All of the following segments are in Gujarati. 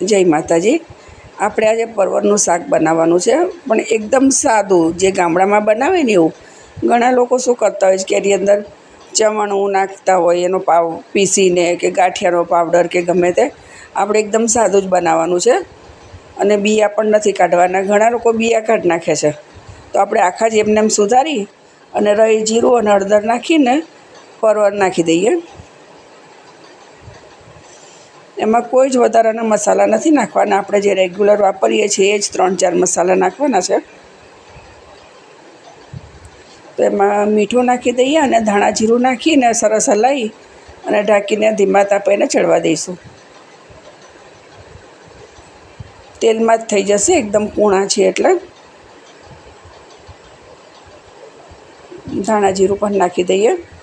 જય માતાજી. આપણે આજે પરવરનું શાક બનાવવાનું છે, પણ એકદમ સાદું જે ગામડામાં બનાવે ને એવું, ઘણા લોકો શું કરતા હોય છે કે એની અંદર ચવાણું નાખતા હોય, એનો પાવ પીસીને કે ગાંઠિયાનો પાવડર કે ગમે તે, આપણે એકદમ સાદું જ બનાવવાનું છે. અને બિયા પણ નથી કાઢવાના, ઘણા લોકો બિયા કાઢ નાખે છે. તો આપણે આખા જ એમને એમ સુધારી અને રહી જીરું અને હળદર નાખીને પરવર નાખી દઈએ. એમાં કોઈ જ વધારાના મસાલા નથી નાખવાના. આપણે જે રેગ્યુલર વાપરીએ છીએ એ જ ત્રણ ચાર મસાલા નાખવાના છે. તો એમાં મીઠું નાખી દઈએ અને ધાણા જીરું નાખીને સરસ હલાવી અને ઢાંકીને ધીમા તાપીને ચડવા દઈશું. તેલમાં જ થઈ જશે, એકદમ કૂણા છે એટલે. ધાણા જીરું પણ નાખી દઈએ.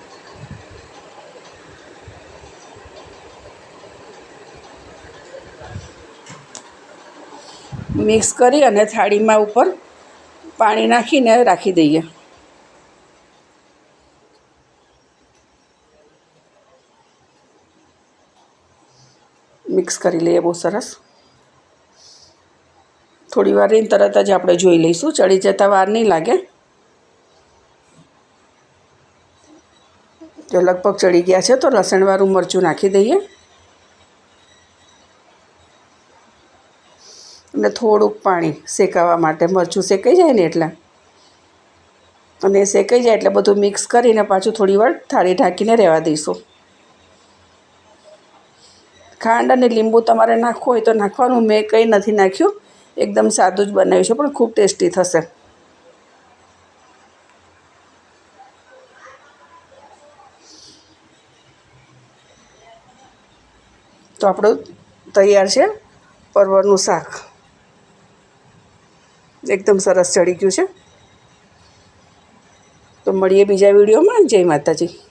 મિક્સ કરી અને થાળીમાં ઉપર પાણી નાખીને રાખી દઈએ. મિક્સ કરી લઈએ બહુ સરસ. થોડી વાર રહીને તરત જ આપણે જોઈ લઈશું, ચડી જતાં વાર નહીં લાગે. જો લગભગ ચડી ગયા છે તો લસણવાળું મરચું નાખી દઈએ. અને થોડુંક પાણી શેકાવા માટે મરચું શેકાઈ જાય ને એટલે. અને શેકાઈ જાય એટલે બધું મિક્સ કરીને પાછું થોડી વાર થાળી ઢાંકીને રહેવા દઈશું. ખાંડ અને લીંબુ તમારે નાખવું હોય તો નાખવાનું. મેં કંઈ નથી નાખ્યું. એકદમ સાદું જ બનાવ્યું છે, પણ ખૂબ ટેસ્ટી થશે. તો આપણું તૈયાર છે, પરવળનું શાક. એકદમ સરસ ચડી ગયું છે. તો મળીએ બીજા વિડીયોમાં. જય માતાજી.